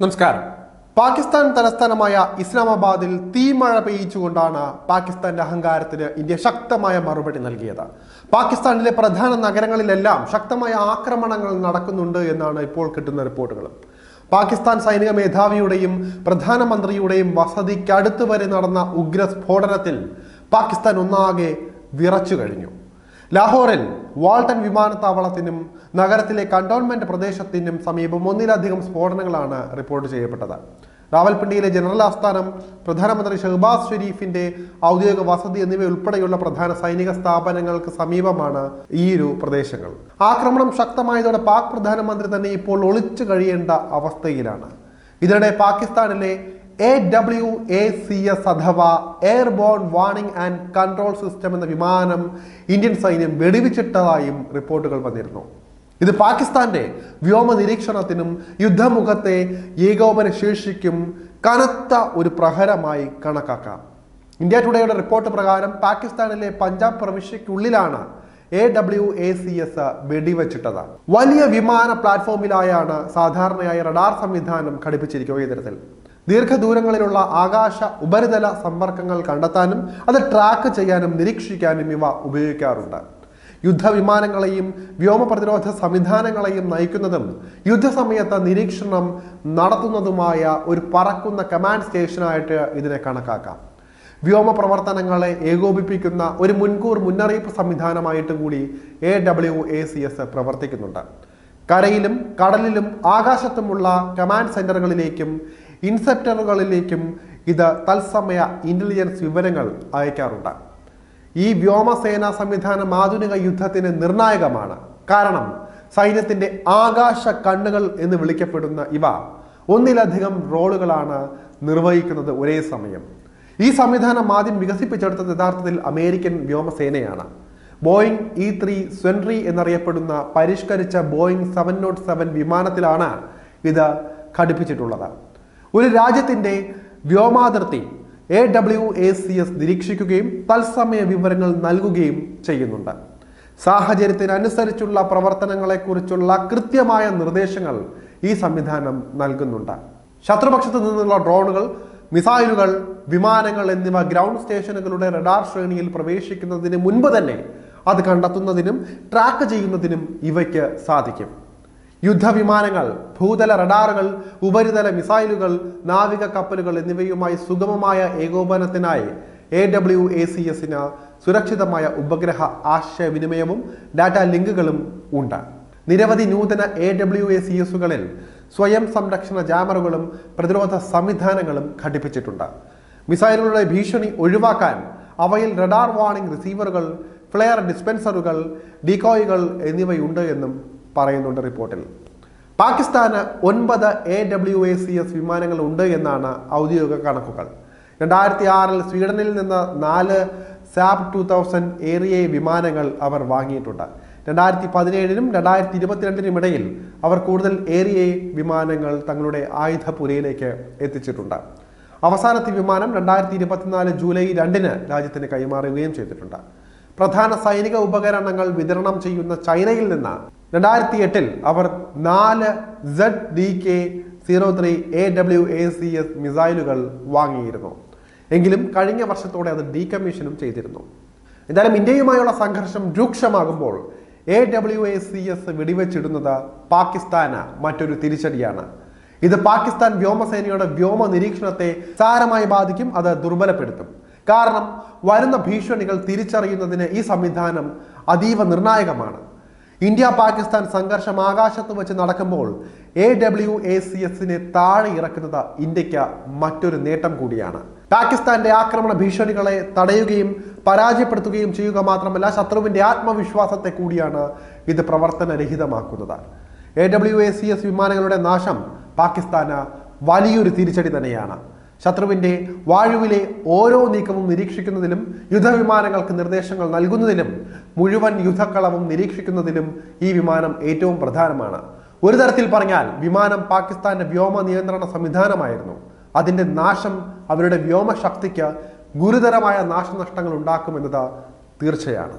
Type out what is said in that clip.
നമസ്കാരം. പാകിസ്ഥാൻ തലസ്ഥാനമായ ഇസ്ലാമാബാദിൽ തീമഴ പെയ്യിച്ചുകൊണ്ടാണ് പാകിസ്ഥാന്റെ അഹങ്കാരത്തിന് ഇന്ത്യ ശക്തമായ മറുപടി നൽകിയത്. പാകിസ്ഥാനിലെ പ്രധാന നഗരങ്ങളിലെല്ലാം ശക്തമായ ആക്രമണങ്ങൾ നടക്കുന്നുണ്ട് എന്നാണ് ഇപ്പോൾ കിട്ടുന്ന റിപ്പോർട്ടുകൾ പാകിസ്ഥാൻ സൈനിക മേധാവിയുടെയും പ്രധാനമന്ത്രിയുടെയും വസതിക്കടുത്ത് വരെ നടന്ന ഉഗ്ര സ്ഫോടനത്തിൽ പാകിസ്ഥാൻ ഒന്നാകെ വിറച്ചു കഴിഞ്ഞു. ലാഹോറിൽ വാൾട്ടൺ വിമാനത്താവളത്തിനും നഗരത്തിലെ കണ്ടോൺമെന്റ് പ്രദേശത്തിനും സമീപം ഒന്നിലധികം സ്ഫോടനങ്ങളാണ് റിപ്പോർട്ട് ചെയ്യപ്പെട്ടത്. റാവൽപിണ്ടിയിലെ ജനറൽ ആസ്ഥാനം പ്രധാനമന്ത്രി ഷഹബാസ് ഷെരീഫിന്റെ ഔദ്യോഗിക വസതി എന്നിവ ഉൾപ്പെടെയുള്ള പ്രധാന സൈനിക സ്ഥാപനങ്ങൾക്ക് സമീപമാണ് ഈ പ്രദേശങ്ങൾ. ആക്രമണം ശക്തമായതോടെ പാക് പ്രധാനമന്ത്രി തന്നെ ഇപ്പോൾ ഒളിച്ചു കഴിയേണ്ട അവസ്ഥയിലാണ്. ഇതിനിടെ പാകിസ്ഥാനിലെ A W A C S അഥവാ airborne warning and control system എന്ന വിമാനം ഇന്ത്യൻ സൈന്യം വെടിവെച്ചിട്ടതായും റിപ്പോർട്ടുകൾ വന്നിരുന്നു. ഇത് പാകിസ്ഥാന്റെ വ്യോമ നിരീക്ഷണത്തിനും യുദ്ധമുഖത്തെ ഏകോപന ശേഷിക്കും കനത്ത ഒരു പ്രഹരമായി കണക്കാക്കാം. ഇന്ത്യ ടുഡേയുടെ റിപ്പോർട്ട് പ്രകാരം പാകിസ്ഥാനിലെ Punjab പ്രവിശ്യക്കുള്ളിലാണ് A W A C S വെടിവെച്ചിട്ടത്. വലിയ വിമാന പ്ലാറ്റ്ഫോമിലായാണ് സാധാരണയായി റഡാർ സംവിധാനം ഘടിപ്പിച്ചിരിക്കുക ഇത്തരത്തിൽ ദീർഘദൂരങ്ങളിലുള്ള ആകാശ ഉപരിതല സമ്പർക്കങ്ങൾ കണ്ടെത്താനും അത് ട്രാക്ക് ചെയ്യാനും നിരീക്ഷിക്കാനും ഇവ ഉപയോഗിക്കാറുണ്ട്. യുദ്ധവിമാനങ്ങളെയും വ്യോമ പ്രതിരോധ സംവിധാനങ്ങളെയും നയിക്കുന്നതും യുദ്ധസമയത്ത് നിരീക്ഷണം നടത്തുന്നതുമായ ഒരു പറക്കുന്ന കമാൻഡ് സ്റ്റേഷനായിട്ട് ഇതിനെ കണക്കാക്കാം. വ്യോമ പ്രവർത്തനങ്ങളെ ഏകോപിപ്പിക്കുന്ന ഒരു മുൻകൂർ മുന്നറിയിപ്പ് സംവിധാനമായിട്ട് കൂടി A W A C S പ്രവർത്തിക്കുന്നുണ്ട്. കരയിലും കടലിലും ആകാശത്തുമുള്ള കമാൻഡ് സെന്ററുകളിലേക്കും ഇൻസെപ്റ്ററുകളിലേക്കും ഇത് തത്സമയ ഇന്റലിജൻസ് വിവരങ്ങൾ അയക്കാറുണ്ട്. ഈ വ്യോമസേനാ സംവിധാനം ആധുനിക യുദ്ധത്തിന് നിർണായകമാണ്. കാരണം സൈന്യത്തിന്റെ ആകാശ കണ്ണുകൾ എന്ന് വിളിക്കപ്പെടുന്ന ഇവ ഒന്നിലധികം റോളുകളാണ് നിർവഹിക്കുന്നത് ഒരേ സമയം. ഈ സംവിധാനം ആദ്യം വികസിപ്പിച്ചെടുത്തത് യഥാർത്ഥത്തിൽ അമേരിക്കൻ വ്യോമസേനയാണ്. ബോയിങ് ഇ ത്രീ സ്വെൻട്രി എന്നറിയപ്പെടുന്ന പരിഷ്കരിച്ച ബോയിങ് സെവൻ നോട്ട് സെവൻ വിമാനത്തിലാണ് ഇത് ഘടിപ്പിച്ചിട്ടുള്ളത്. ഒരു രാജ്യത്തിന്റെ വ്യോമാതിർത്തി A W A C S നിരീക്ഷിക്കുകയും തത്സമയ വിവരങ്ങൾ നൽകുകയും ചെയ്യുന്നുണ്ട്. സാഹചര്യത്തിനനുസരിച്ചുള്ള പ്രവർത്തനങ്ങളെക്കുറിച്ചുള്ള കൃത്യമായ നിർദ്ദേശങ്ങൾ ഈ സംവിധാനം നൽകുന്നുണ്ട്. ശത്രുപക്ഷത്തു നിന്നുള്ള ഡ്രോണുകൾ മിസൈലുകൾ വിമാനങ്ങൾ എന്നിവ ഗ്രൗണ്ട് സ്റ്റേഷനുകളുടെ റഡാർ ശ്രേണിയിൽ പ്രവേശിക്കുന്നതിന് മുൻപ് തന്നെ അത് കണ്ടെത്തുന്നതിനും ട്രാക്ക് ചെയ്യുന്നതിനും ഇവയ്ക്ക് സാധിക്കും. യുദ്ധവിമാനങ്ങൾ ഭൂതല റഡാറുകൾ ഉപരിതല മിസൈലുകൾ നാവിക കപ്പലുകൾ എന്നിവയുമായി സുഗമമായ ഏകോപനത്തിനായി എ ഡബ്ല്യു എ സി എസിന് സുരക്ഷിതമായ ഉപഗ്രഹ ആശയവിനിമയവും ഡാറ്റ ലിങ്കുകളും ഉണ്ട്. നിരവധി നൂതന എ ഡബ്ല്യു എ സി എസുകളിൽ സ്വയം സംരക്ഷണ ജാമറുകളും പ്രതിരോധ സംവിധാനങ്ങളും ഘടിപ്പിച്ചിട്ടുണ്ട്. മിസൈലുകളുടെ ഭീഷണി ഒഴിവാക്കാൻ അവയിൽ റഡാർ വാർണിംഗ് റിസീവറുകൾ ഫ്ലെയർ ഡിസ്പെൻസറുകൾ ഡിക്കോയുകൾ എന്നിവയുണ്ട് എന്നും പറയുന്നുണ്ട് റിപ്പോർട്ടിൽ. പാകിസ്ഥാന് ഒൻപത് A W A C S വിമാനങ്ങൾ ഉണ്ട് എന്നാണ് ഔദ്യോഗിക കണക്കുകൾ. രണ്ടായിരത്തി ആറിൽ സ്വീഡനിൽ നിന്ന് നാല് സാബ് ടു തൗസൻഡ് ഏറിയ വിമാനങ്ങൾ അവർ വാങ്ങിയിട്ടുണ്ട്. രണ്ടായിരത്തി പതിനേഴിനും രണ്ടായിരത്തി ഇരുപത്തിരണ്ടിനും ഇടയിൽ അവർ കൂടുതൽ ഏറിയ വിമാനങ്ങൾ തങ്ങളുടെ ആയുധപുരയിലേക്ക് എത്തിച്ചിട്ടുണ്ട്. അവസാനത്തെ വിമാനം രണ്ടായിരത്തി ഇരുപത്തിനാല് ജൂലൈ രണ്ടിന് രാജ്യത്തിന് കൈമാറുകയും ചെയ്തിട്ടുണ്ട്. പ്രധാന സൈനിക ഉപകരണങ്ങൾ വിതരണം ചെയ്യുന്ന ചൈനയിൽ നിന്ന് രണ്ടായിരത്തി എട്ടിൽ അവർ നാല് Z D K zero three A W A C S മിസൈലുകൾ വാങ്ങിയിരുന്നു. എങ്കിലും കഴിഞ്ഞ വർഷത്തോടെ അത് ഡീകമ്മീഷനും ചെയ്തിരുന്നു. എന്തായാലും ഇന്ത്യയുമായുള്ള സംഘർഷം രൂക്ഷമാകുമ്പോൾ A W A C S വെടിവെച്ചിടുന്നത് പാകിസ്ഥാന് മറ്റൊരു തിരിച്ചടിയാണ്. ഇത് പാകിസ്ഥാൻ വ്യോമസേനയുടെ വ്യോമ നിരീക്ഷണത്തെ സാരമായി ബാധിക്കും അത് ദുർബലപ്പെടുത്തും. കാരണം വരുന്ന ഭീഷണികൾ തിരിച്ചറിയുന്നതിന് ഈ സംവിധാനം അതീവ നിർണായകമാണ്. ഇന്ത്യ പാകിസ്ഥാൻ സംഘർഷം ആകാശത്ത് വെച്ച് നടക്കുമ്പോൾ എ ഡബ്ല്യു എ സി എസിനെ താഴെ ഇറക്കുന്നത് ഇന്ത്യയ്ക്ക് മറ്റൊരു നേട്ടം കൂടിയാണ്. പാകിസ്ഥാന്റെ ആക്രമണ ഭീഷണികളെ തടയുകയും പരാജയപ്പെടുത്തുകയും ചെയ്യുക മാത്രമല്ല ശത്രുവിന്റെ ആത്മവിശ്വാസത്തെ കൂടിയാണ് ഇത് പ്രവർത്തനരഹിതമാക്കുന്നത്. A W A C S വിമാനങ്ങളുടെ നാശം പാകിസ്ഥാന് വലിയൊരു തിരിച്ചടി തന്നെയാണ്. ശത്രുവിന്റെ വാഴുവിലെ ഓരോ നീക്കവും നിരീക്ഷിക്കുന്നതിലും യുദ്ധവിമാനങ്ങൾക്ക് നിർദ്ദേശങ്ങൾ നൽകുന്നതിലും മുഴുവൻ യുദ്ധക്കളവും നിരീക്ഷിക്കുന്നതിലും ഈ വിമാനം ഏറ്റവും പ്രധാനമാണ്. ഒരു തരത്തിൽ പറഞ്ഞാൽ വിമാനം പാകിസ്ഥാന്റെ വ്യോമ നിയന്ത്രണ സംവിധാനമായിരുന്നു. അതിന്റെ നാശം അവരുടെ വ്യോമശക്തിക്ക് ഗുരുതരമായ നാശനഷ്ടങ്ങൾ ഉണ്ടാക്കുമെന്നത് തീർച്ചയാണ്.